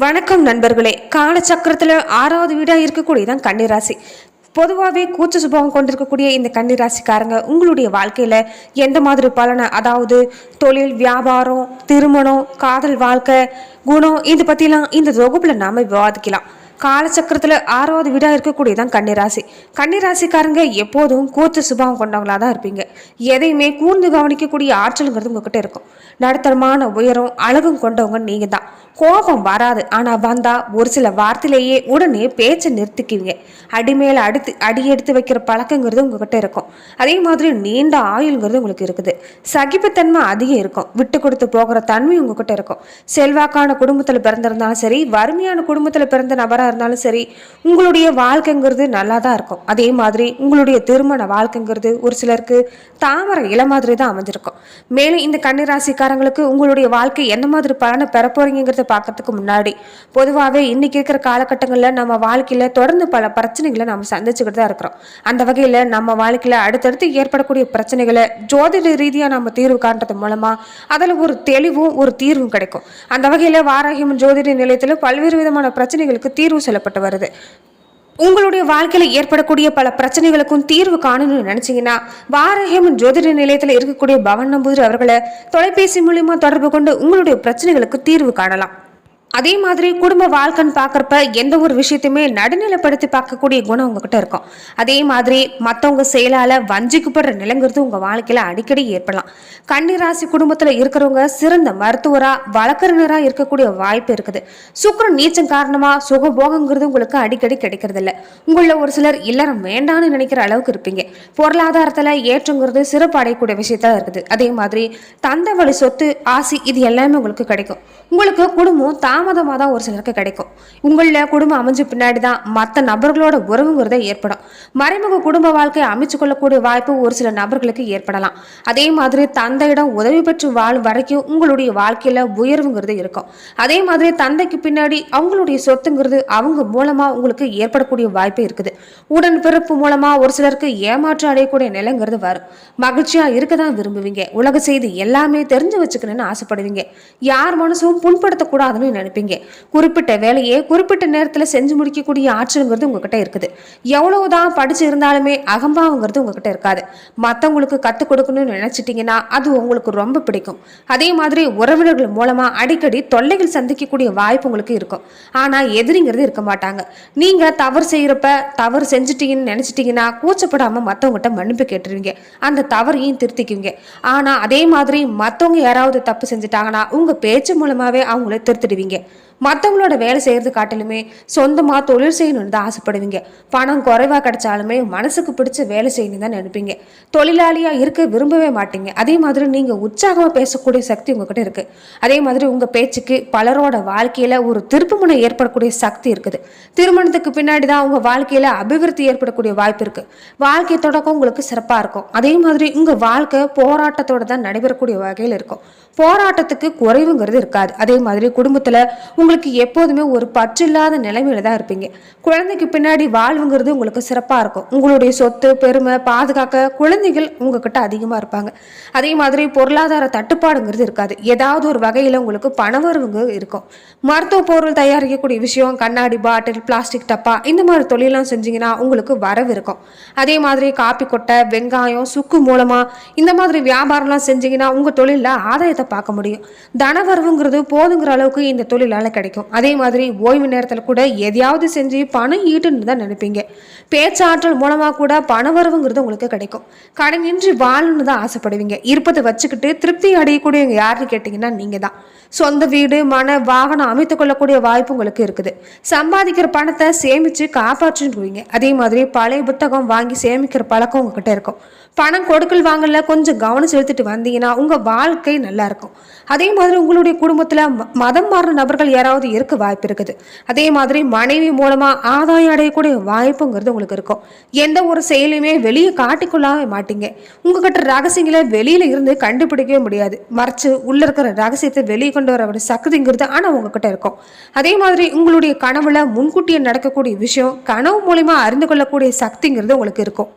வணக்கம் நண்பர்களே. காலச்சக்கரத்தில் ஆறாவது வீடாக இருக்கக்கூடியதான் கன்னிராசி. பொதுவாகவே கூச்ச சுபாவம் கொண்டிருக்கக்கூடிய இந்த கன்னிராசிக்காரங்க உங்களுடைய வாழ்க்கையில் எந்த மாதிரி பலனை? அதாவது தொழில் வியாபாரம் திருமணம் காதல் வாழ்க்கை குணம் இது பற்றிலாம் இந்த தொகுப்பில் நாம் விவாதிக்கலாம். காலச்சக்கரத்தில் ஆறாவது வீடாக இருக்கக்கூடியதான் கன்னிராசி. கன்னிராசிக்காரங்க எப்போதும் கூச்ச சுபாவம் கொண்டவங்களாக தான் இருப்பீங்க. எதையுமே கூர்ந்து கவனிக்கக்கூடிய ஆற்றலுங்கிறது உங்ககிட்ட இருக்கும். நடுத்தரமான உயரம் அழகும் கொண்டவங்க நீங்கள் தான் கோபம் வராது. ஆனால் வந்தால் ஒரு சில வார்த்தையிலேயே உடனே பேச்சை நிறுத்திக்குவீங்க. அடி மேலே அடுத்து அடி எடுத்து வைக்கிற பழக்கங்கிறது உங்ககிட்ட இருக்கும். அதே மாதிரி நீண்ட ஆயுள்ங்கிறது உங்களுக்கு இருக்குது. சகிப்புத்தன்மை அதிகம் இருக்கும். விட்டு கொடுத்து போகிற தன்மை உங்ககிட்ட இருக்கும். செல்வாக்கான குடும்பத்தில் பிறந்திருந்தாலும் சரி வறுமையான குடும்பத்தில் பிறந்த நபராக இருந்தாலும் சரி உங்களுடைய வாழ்க்கைங்கிறது நல்லா தான் இருக்கும். அதே மாதிரி உங்களுடைய திருமண வாழ்க்கைங்கிறது ஒரு சிலருக்கு தாமரை இலை மாதிரி தான் அமைஞ்சிருக்கும். மேலும் இந்த கன்னிராசிக்காரங்களுக்கு உங்களுடைய வாழ்க்கை என்ன மாதிரி பலனை பெற போறீங்கிறத பார்க்கறதுக்கு முன்னாடி. பொதுவாகவே இன்னைக்கு இருக்கிற காலகட்டங்களில் நம்ம வாழ்க்கையில் தொடர்ந்து பல பிரச்சனைகளை நம்ம சந்திச்சுக்கிட்டு தான் இருக்கிறோம். அந்த வகையில் நம்ம வாழ்க்கையில் அடுத்தடுத்து ஏற்படக்கூடிய பிரச்சனைகளை ஜோதிட ரீதியாக நம்ம தீர்வு காண்றது மூலமாக அதில் ஒரு தெளிவும் ஒரு தீர்வும் கிடைக்கும். அந்த வகையில் வாராகியம் ஜோதிட நிலையத்தில் பல்வேறு விதமான பிரச்சனைகளுக்கு தீர்வு சொல்லப்பட்டு வருது. உங்களுடைய வாழ்க்கையில் ஏற்படக்கூடிய பல பிரச்சனைகளுக்கும் தீர்வு காணணும்னு நினைச்சீங்கன்னா வாரஹேமன் ஜோதிட நிலையத்தில் இருக்கக்கூடிய பவன் நம்பூதிரி அவர்களை தொலைபேசி மூலியமா தொடர்பு கொண்டு உங்களுடைய பிரச்சனைகளுக்கு தீர்வு காணலாம். அதே மாதிரி குடும்ப வாழ்க்கைன்னு பார்க்குறப்ப எந்த ஒரு விஷயத்தையுமே நடுநிலைப்படுத்தி பார்க்கக்கூடிய குணம் உங்ககிட்ட இருக்கும். அதே மாதிரி மற்றவங்க செயலால் வஞ்சிக்கப்படுற நிலைங்கிறது உங்கள் வாழ்க்கையில் அடிக்கடி ஏற்படலாம். கன்னிராசி குடும்பத்தில் இருக்கிறவங்க சிறந்த மருத்துவராக வழக்கறிஞராக இருக்கக்கூடிய வாய்ப்பு இருக்குது. சுக்கரன் நீச்சம் காரணமாக சுகபோகங்கிறது உங்களுக்கு அடிக்கடி கிடைக்கிறதில்ல. உங்களில் ஒரு சிலர் இல்லறம் வேண்டான்னு நினைக்கிற அளவுக்கு இருப்பீங்க. பொருளாதாரத்தில் ஏற்றங்கிறது சிறப்பு அடையக்கூடிய விஷயத்தான் இருக்குது. அதே மாதிரி தந்த வழி சொத்து ஆசி இது எல்லாமே உங்களுக்கு கிடைக்கும். உங்களுக்கு குடும்பம் தான் தாமதமாக தான் ஒரு சிலருக்கு கிடைக்கும். உங்களில் குடும்பம் அமைஞ்ச பின்னாடி தான் மற்ற நபர்களோட உறவுங்கிறத ஏற்படும். மறைமுக குடும்ப வாழ்க்கையை அமைச்சு கொள்ளக்கூடிய வாய்ப்பு ஒரு சில நபர்களுக்கு ஏற்படலாம். அதே மாதிரி தந்தையிடம் உதவி பெற்று வாழும் வரைக்கும் உங்களுடைய வாழ்க்கையில் உயர்வுங்கிறது இருக்கும். அதே மாதிரி தந்தைக்கு பின்னாடி அவங்களுடைய சொத்துங்கிறது அவங்க மூலமாக உங்களுக்கு ஏற்படக்கூடிய வாய்ப்பு இருக்குது. உடன் பிறப்பு மூலமாக ஒரு சிலருக்கு ஏமாற்றம் அடையக்கூடிய நிலைங்கிறது வரும். மகிழ்ச்சியாக இருக்க தான் விரும்புவீங்க. உலக செய்தி எல்லாமே தெரிஞ்சு வச்சுக்கணும்னு ஆசைப்படுவீங்க. யார் மனசும் புண்படுத்தக்கூடாதுன்னு நினைப்பீங்க. குறிப்பிட்ட வேலையை குறிப்பிட்ட நேரத்தில் செஞ்சு முடிக்கக்கூடிய ஆற்றலுங்கிறது உங்ககிட்ட இருக்குது. எவ்வளவுதான் படிச்சு இருந்தாலுமே அகம்பாவங்கிறது உங்ககிட்ட இருக்காது. மற்றவங்களுக்கு கற்றுக் கொடுக்கணும்னு நினைச்சிட்டிங்கன்னா அது உங்களுக்கு ரொம்ப பிடிக்கும். அதே மாதிரி உறவினர்கள் மூலமா அடிக்கடி தொல்லைகள் சந்திக்கக்கூடிய வாய்ப்பு உங்களுக்கு இருக்கும். ஆனால் எதிரிங்கிறது இருக்க மாட்டாங்க. நீங்க தவறு செய்யறப்ப தவறு செஞ்சுட்டீங்கன்னு நினைச்சிட்டீங்கன்னா கூச்சப்படாம மற்றவங்ககிட்ட மன்னிப்பு கேட்டுருவீங்க. அந்த தவறையும் திருத்திக்குவீங்க. ஆனா அதே மாதிரி மற்றவங்க யாராவது தப்பு செஞ்சுட்டாங்கன்னா உங்க பேச்சு மூலமாவே அவங்கள திருத்திடுவீங்க. like, மற்றவங்களோட வேலை செய்கிறது காட்டிலுமே சொந்தமாக தொழில் செய்யணும்னு தான் ஆசைப்படுவீங்க. பணம் குறைவாக கிடைச்சாலுமே மனசுக்கு பிடிச்ச வேலை செய்யணும் தான் நினைப்பீங்க. தொழிலாளியாக இருக்க விரும்பவே மாட்டீங்க. அதே மாதிரி நீங்கள் உற்சாகமாக பேசக்கூடிய சக்தி உங்ககிட்ட இருக்குது அதே மாதிரி உங்கள் பேச்சுக்கு பலரோட வாழ்க்கையில் ஒரு திருப்புமுனை ஏற்படக்கூடிய சக்தி இருக்குது. திருமணத்துக்கு பின்னாடி தான் உங்கள் வாழ்க்கையில் அபிவிருத்தி ஏற்படக்கூடிய வாய்ப்பு இருக்குது வாழ்க்கை தொடக்கம் உங்களுக்கு சிறப்பாக இருக்கும். அதே மாதிரி உங்கள் வாழ்க்கை போராட்டத்தோட தான் நடைபெறக்கூடிய வகையில் இருக்கும். போராட்டத்துக்கு குறைவுங்கிறது இருக்காது. அதே மாதிரி குடும்பத்தில் உங்கள் உங்களுக்கு எப்போதுமே ஒரு பற்று இல்லாத நிலைமையில தான் இருப்பீங்க. குழந்தைக்கு பின்னாடி வாழ்வுங்கிறது உங்களுக்கு சிறப்பாக இருக்கும். உங்களுடைய சொத்து பெருமை பாதுகாக்க குழந்தைகள் உங்ககிட்ட அதிகமாக இருப்பாங்க. அதே மாதிரி பொருளாதார தட்டுப்பாடுங்கிறது இருக்காது. ஏதாவது ஒரு வகையில் உங்களுக்கு பணவரவுங்க இருக்கும். மருத்துவ பொருள் தயாரிக்கக்கூடிய விஷயம் கண்ணாடி பாட்டில் பிளாஸ்டிக் டப்பா இந்த மாதிரி தொழிலாம் செஞ்சீங்கன்னா உங்களுக்கு வரவு இருக்கும். அதே மாதிரி காப்பி கொட்டை வெங்காயம் சுக்கு மூலமாக இந்த மாதிரி வியாபாரம்லாம் செஞ்சீங்கன்னா உங்கள் தொழிலில் ஆதாயத்தை பார்க்க முடியும். தனவரவுங்கிறது போதுங்கிற அளவுக்கு இந்த தொழிலால் கிடைக்கும். அதே மாதிரி ஓய்வு நேரத்தில் கூட எதையாவது செஞ்சு பணம் ஈட்டுன்னு தான் நினைப்பீங்க. பேச்சாற்றல் மூலமாக கூட பணவரவுங்கிறது உங்களுக்கு கிடைக்கும். கடனின்றி வாழணும்னு தான் ஆசைப்படுவீங்க. இருப்பதை வச்சுக்கிட்டு திருப்தி அடையக்கூடியவங்க யாருன்னு கேட்டிங்கன்னா நீங்கள் தான். சொந்த வீடு மன வாகனம் அமைத்து கொள்ளக்கூடிய வாய்ப்பு உங்களுக்கு இருக்குது. சம்பாதிக்கிற பணத்தை சேமித்து காப்பாற்றுவீங்க அதே மாதிரி பழைய புத்தகம் வாங்கி சேமிக்கிற பழக்கம் உங்ககிட்ட இருக்கும். பணம் கொடுக்கல் வாங்கல கொஞ்சம் கவனம் செலுத்திட்டு வந்தீங்கன்னா உங்கள் வாழ்க்கை நல்லா இருக்கும். அதே மாதிரி உங்களுடைய குடும்பத்தில் மதம் மாறின நபர்கள் யாராவது இருக்க வாய்ப்பு இருக்குது. அதே மாதிரி மனைவி மூலமாக ஆதாயம் அடையக்கூடிய வாய்ப்புங்கிறது உங்களுக்கு இருக்கும். எந்த ஒரு செயலையுமே வெளியே காட்டிக்கொள்ளவே மாட்டீங்க. உங்ககிட்ட ரகசியங்களை வெளியில் இருந்து கண்டுபிடிக்கவே முடியாது. மறைச்சு உள்ளே இருக்கிற ரகசியத்தை வெளியே கொண்டு வர சக்திங்கிறது ஆனால் உங்ககிட்ட இருக்கும். அதே மாதிரி உங்களுடைய கனவுல முன்கூட்டியே நடக்கக்கூடிய விஷயம் கனவு மூலிமா அறிந்து கொள்ளக்கூடிய சக்திங்கிறது உங்களுக்கு இருக்கும்.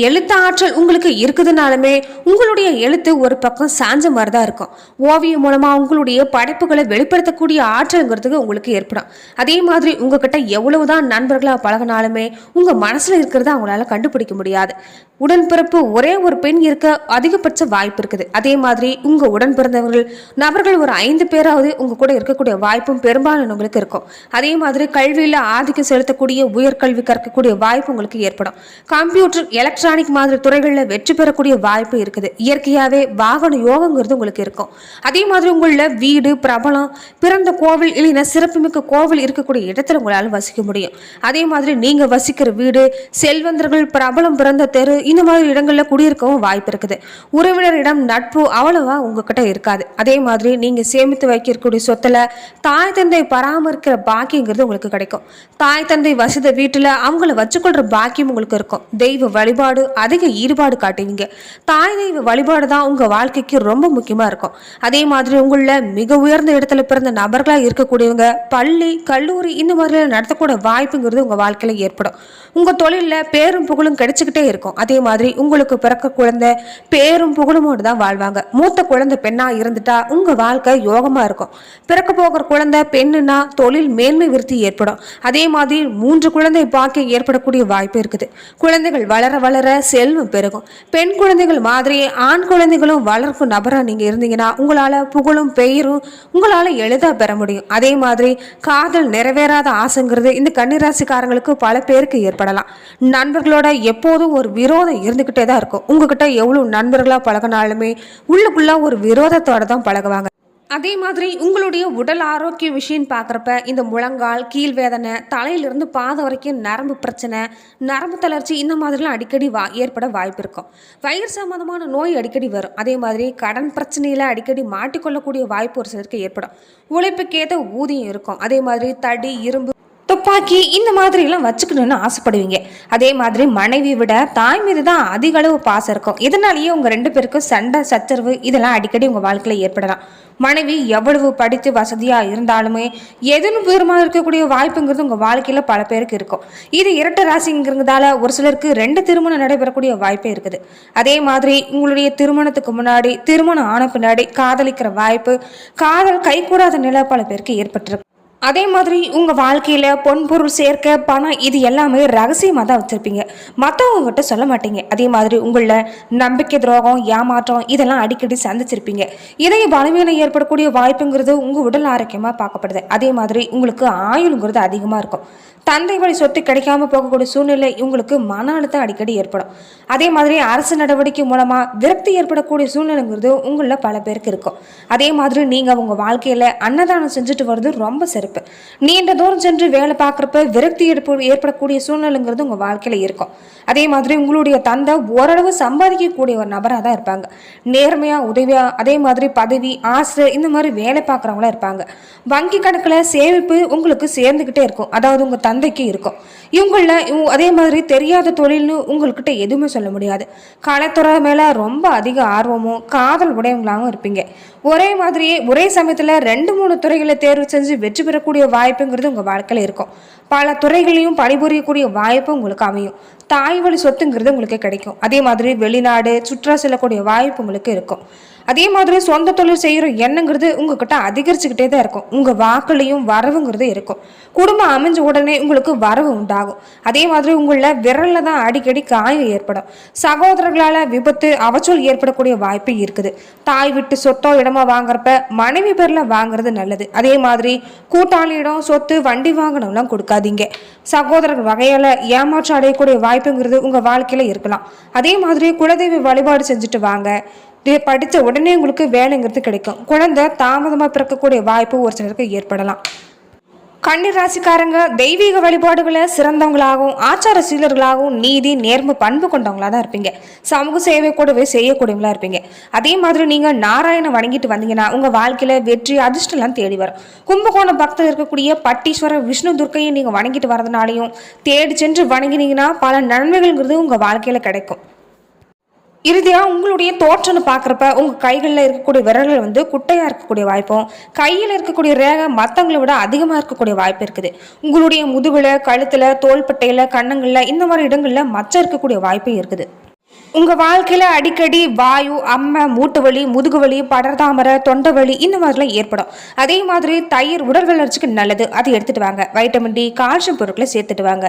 எழுத்து ஆற்றல் உங்களுக்கு இருக்குதுனாலுமே உங்களுடைய எழுத்து ஒரு பக்கம் சாஞ்ச மாதிரி தான் இருக்கும். ஓவியம் மூலமாக உங்களுடைய படைப்புகளை வெளிப்படுத்தக்கூடிய ஆற்றல்ங்கிறதுக்கு உங்களுக்கு ஏற்படும். அதே மாதிரி உங்ககிட்ட எவ்வளவுதான் நண்பர்களாக பழகினாலுமே உங்கள் மனசில் இருக்கிறத அவங்களால கண்டுபிடிக்க முடியாது. உடன்பிறப்பு ஒரே ஒரு பெண் இருக்க அதிகபட்ச வாய்ப்பு இருக்குது. அதே மாதிரி உங்கள் உடன் பிறந்தவர்கள் நபர்கள் ஒரு ஐந்து பேராவது உங்கள் கூட இருக்கக்கூடிய வாய்ப்பும் பெரும்பாலானவங்களுக்கு இருக்கும். அதே மாதிரி கல்வியில் ஆதிக்கம் செலுத்தக்கூடிய உயர்கல்வி கற்கக்கூடிய வாய்ப்பு உங்களுக்கு ஏற்படும். கம்ப்யூட்டர் எலக்ட்ரானிக் மாதிரி துறைகளில் வெற்றி பெறக்கூடிய வாய்ப்பு இருக்குது. இயற்கையாகவே வாகன யோகங்கிறது உங்களுக்கு இருக்கும். அதே மாதிரி உங்களில் வீடு பிரபலம் பிறந்த கோவில் இல்லைன்னா சிறப்புமிக்க கோவில் இருக்கக்கூடிய இடத்துல உங்களால் வசிக்க முடியும். அதே மாதிரி நீங்கள் வசிக்கிற வீடு செல்வந்தர்கள் பிரபலம் பிறந்த தெரு இந்த மாதிரி இடங்களில் குடியிருக்கவும் வாய்ப்பு இருக்குது. உறவினரிடம் நட்பு அவ்வளவா உங்ககிட்ட இருக்காது. அதே மாதிரி நீங்கள் சேமித்து வைக்கக்கூடிய சொத்துல தாய் தந்தை பராமரிக்கிற பாக்கியங்கிறது உங்களுக்கு கிடைக்கும். தாய் தந்தை வசித வீட்டில் அவங்கள வச்சுக்கொள்கிற பாக்கியம் உங்களுக்கு இருக்கும். தெய்வ வழிபாடு அதிக ஈடுபாடு காட்டுவீங்க. தாய் தெய்வ வழிபாடு தான் உங்கள் வாழ்க்கைக்கு ரொம்ப முக்கியமாக இருக்கும். அதே மாதிரி உங்களில் மிக உயர்ந்த இடத்துல பிறந்த நபர்களாக இருக்கக்கூடியவங்க பள்ளி கல்லூரி இந்த மாதிரிலாம் நடத்தக்கூடிய வாய்ப்புங்கிறது உங்கள் வாழ்க்கையில் ஏற்படும். உங்கள் தொழிலில் பேரும் புகழும் கிடைச்சிக்கிட்டே இருக்கும். அதே மாதிரி உங்களுக்கு பிறக்க குழந்தை பேரும் புகழுமோடு தான் வாழ்வாங்க. மூத்த குழந்தை பெண்ணாக இருந்துட்டா உங்கள் வாழ்க்கை யோகமாக இருக்கும். பிறக்க போகிற குழந்தை பெண்ணுனா தொழில் மேன்மை விருத்தி ஏற்படும். அதே மாதிரி மூன்று குழந்தை பாக்கியம் ஏற்படக்கூடிய வாய்ப்பு இருக்குது. குழந்தைகள் வளர வளர செல்வம் பெருகும். பெண் குழந்தைகள் மாதிரி ஆண் குழந்தைகளும் வளர்க்கும் நபராக நீங்கள் இருந்தீங்கன்னா உங்களால் புகழும் பெயரும் உங்களால் எளிதாக பெற முடியும். அதே மாதிரி காதல் நிறைவேறாத ஆசைங்கிறது இந்த கன்னிராசிக்காரங்களுக்கு பல பேருக்கு ஏற்படலாம். நண்பர்களோட எப்போதும் ஒரு விரோதம் இருந்துக்கிட்டே தான் இருக்கும். உங்ககிட்ட எவ்வளோ நண்பர்களாக பழகினாலுமே உள்ளுக்குள்ளே ஒரு விரோதத்தோட தான் பழகுவாங்க. அதே மாதிரி உங்களுடைய உடல் ஆரோக்கிய விஷயம் பார்க்குறப்ப இந்த முழங்கால் கீழ் வேதனை தலையிலிருந்து பாதம் வரைக்கும் நரம்பு பிரச்சனை நரம்பு தளர்ச்சி இந்த மாதிரிலாம் அடிக்கடி வா ஏற்பட வாய்ப்பு இருக்கும். வயிறு சம்மந்தமான நோய் அடிக்கடி வரும். அதே மாதிரி கடன் பிரச்சனையில் அடிக்கடி மாட்டிக்கொள்ளக்கூடிய வாய்ப்பு ஒரு சிலருக்கு ஏற்படும். உழைப்புக்கேற்ற ஊதியம் இருக்கும். அதே மாதிரி தடி இரும்பு துப்பாக்கி இந்த மாதிரிலாம் வச்சுக்கணும்னு ஆசைப்படுவீங்க. அதே மாதிரி மனைவி விட தாய் மீது தான் அதிக அளவு பாசம் இருக்கும். இதனாலேயே உங்கள் ரெண்டு பேருக்கும் சண்டை சச்சரவு இதெல்லாம் அடிக்கடி உங்கள் வாழ்க்கையில் ஏற்படலாம். மனைவி எவ்வளவு படித்து வசதியாக இருந்தாலுமே எதுன்னு பெருமாக இருக்கக்கூடிய வாய்ப்புங்கிறது உங்கள் வாழ்க்கையில் பல பேருக்கு இருக்கும். இது இரட்டை ராசிங்கிறதால ஒரு சிலருக்கு ரெண்டு திருமணம் நடைபெறக்கூடிய வாய்ப்பே இருக்குது. அதே மாதிரி உங்களுடைய திருமணத்துக்கு முன்னாடி திருமணம் ஆன பின்னாடி காதலிக்கிற வாய்ப்பு காதல் கைகூடாத நிலை பல பேருக்கு ஏற்பட்டிருக்கு. அதே மாதிரி உங்கள் வாழ்க்கையில் பொன் பொருள் சேர்க்க பணம் இது எல்லாமே ரகசியமாக தான் வச்சுருப்பீங்க. மற்றவங்ககிட்ட சொல்ல மாட்டீங்க. அதே மாதிரி உங்களில் நம்பிக்கை துரோகம் ஏமாற்றம் இதெல்லாம் அடிக்கடி சந்திச்சிருப்பீங்க. இதய பலவீனம் ஏற்படக்கூடிய வாய்ப்புங்கிறது உங்கள் உடல் ஆரோக்கியமாக பார்க்கப்படுது. அதே மாதிரி உங்களுக்கு ஆயுளுங்கிறது அதிகமாக இருக்கும். தந்தை வழி சொத்து கிடைக்காம போகக்கூடிய சூழ்நிலை உங்களுக்கு மன அழுத்தம் அடிக்கடி ஏற்படும். அதே மாதிரி அரசு நடவடிக்கை மூலமாக விரக்தி ஏற்படக்கூடிய சூழ்நிலைங்கிறது உங்களில் பல பேருக்கு இருக்கும். அதே மாதிரி நீங்கள் உங்கள் வாழ்க்கையில் அன்னதானம் செஞ்சுட்டு வர்றது ரொம்ப சிறப்பு. நீண்ட தூரம் சென்று வேலை பார்க்குறப்ப விரக்தி ஏற்ப ஏற்படக்கூடிய சூழ்நிலைங்கிறது உங்கள் வாழ்க்கையில் இருக்கும். அதே மாதிரி உங்களுடைய தந்தை ஓரளவு சம்பாதிக்கக்கூடிய ஒரு நபராக தான் இருப்பாங்க. நேர்மையாக உதவியாக அதே மாதிரி பதவி ஆசை இந்த மாதிரி வேலை பார்க்குறவங்களாம் இருப்பாங்க. வங்கி கணக்கில் சேமிப்பு உங்களுக்கு சேர்ந்துக்கிட்டே இருக்கும். அதாவது உங்கள் தந்தைக்கு இருக்கும். இவங்களில் அதே மாதிரி தெரியாத தொழில்னு உங்கள்கிட்ட எதுவுமே சொல்ல முடியாது. கலைத்துறை மேலே ரொம்ப அதிக ஆர்வமும் காதல் உடையவங்களாகவும் இருப்பீங்க. ஒரே மாதிரியே ஒரே சமயத்தில் ரெண்டு மூணு துறைகளை தேர்வு செஞ்சு வெற்றி பெறக்கூடிய வாய்ப்புங்கிறது உங்கள் வாழ்க்கையில் இருக்கும். பல துறைகளையும் பணிபுரியக்கூடிய வாய்ப்பு உங்களுக்கு அமையும். தாய் வழி சொத்துங்கிறது உங்களுக்கு கிடைக்கும். அதே மாதிரி வெளிநாடு சுற்றுலா செல்லக்கூடிய வாய்ப்பு உங்களுக்கு இருக்கும். அதே மாதிரி சொந்த தொழில் செய்கிற எண்ணங்கிறது உங்ககிட்ட அதிகரிச்சுக்கிட்டே தான் இருக்கும். உங்கள் வாக்குலையும் வரவுங்கிறது இருக்கும். குடும்பம் அமைஞ்ச உடனே உங்களுக்கு வரவு உண்டாகும். அதே மாதிரி உங்களில் விரலில் தான் அடிக்கடி காயம் ஏற்படும். சகோதரர்களால் விபத்து அவச்சொல் ஏற்படக்கூடிய வாய்ப்பு இருக்குது. தாய் விட்டு சொத்தோ இடமா வாங்குறப்ப மனைவி பேரில் வாங்குறது நல்லது. அதே மாதிரி கூட்டாளியிடம் சொத்து வண்டி வாங்கணும்லாம் கொடுக்காதீங்க. சகோதரர் வகையால் ஏமாற்றம் அடையக்கூடிய வாய்ப்புங்கிறது உங்கள் வாழ்க்கையில் இருக்கலாம். அதே மாதிரி குலதெய்வ வழிபாடு செஞ்சுட்டு வாங்க. படித்த உடனே உங்களுக்கு வேலைங்கிறது கிடைக்கும். குழந்தை தாமதமாக பிறக்கக்கூடிய வாய்ப்பு ஒரு சிலருக்கு ஏற்படலாம். கண்ணீர் ராசிக்காரங்க தெய்வீக வழிபாடுகளை சிறந்தவங்களாகவும் ஆச்சார சீலர்களாகவும் நீதி நேர்ம பண்பு கொண்டவங்களா தான் இருப்பீங்க. சமூக சேவை கூடவே செய்யக்கூடியவங்களா இருப்பீங்க. அதே மாதிரி நீங்கள் நாராயண வணங்கிட்டு வந்தீங்கன்னா உங்கள் வாழ்க்கையில் வெற்றி அதிர்ஷ்டம்லாம் தேடி வரும். கும்பகோணம் பக்தர் இருக்கக்கூடிய பட்டீஸ்வரர் விஷ்ணு துர்க்கையை நீங்கள் வணங்கிட்டு வரதுனாலையும் தேடி சென்று வணங்கினீங்கன்னா பல நன்மைகள்ங்கிறது உங்கள் வாழ்க்கையில் கிடைக்கும். இறுதியாக உங்களுடைய தோற்றம்னு பார்க்குறப்ப உங்கள் கைகளில் இருக்கக்கூடிய விரல்கள் வந்து குட்டையாக இருக்கக்கூடிய வாய்ப்பும் கையில் இருக்கக்கூடிய ரேகை மற்றவங்களை விட அதிகமாக இருக்கக்கூடிய வாய்ப்பு இருக்குது. உங்களுடைய முதுகில் கழுத்தில் தோள்பட்டையில் கன்னங்களில் இந்த மாதிரி இடங்களில் மச்சம் இருக்கக்கூடிய வாய்ப்பு இருக்குது. உங்கள் வாழ்க்கையில் அடிக்கடி வாயு அம்மை மூட்டு வலி முதுகு வலி படர்தாமரை தொண்டை வலி இந்த மாதிரிலாம் ஏற்படும். அதே மாதிரி தயிர் உடல் வளர்ச்சிக்கு நல்லது. அதை எடுத்துகிட்டு வாங்க. வைட்டமின் டி கால்சியம் பொருட்களை சேர்த்துட்டு வாங்க.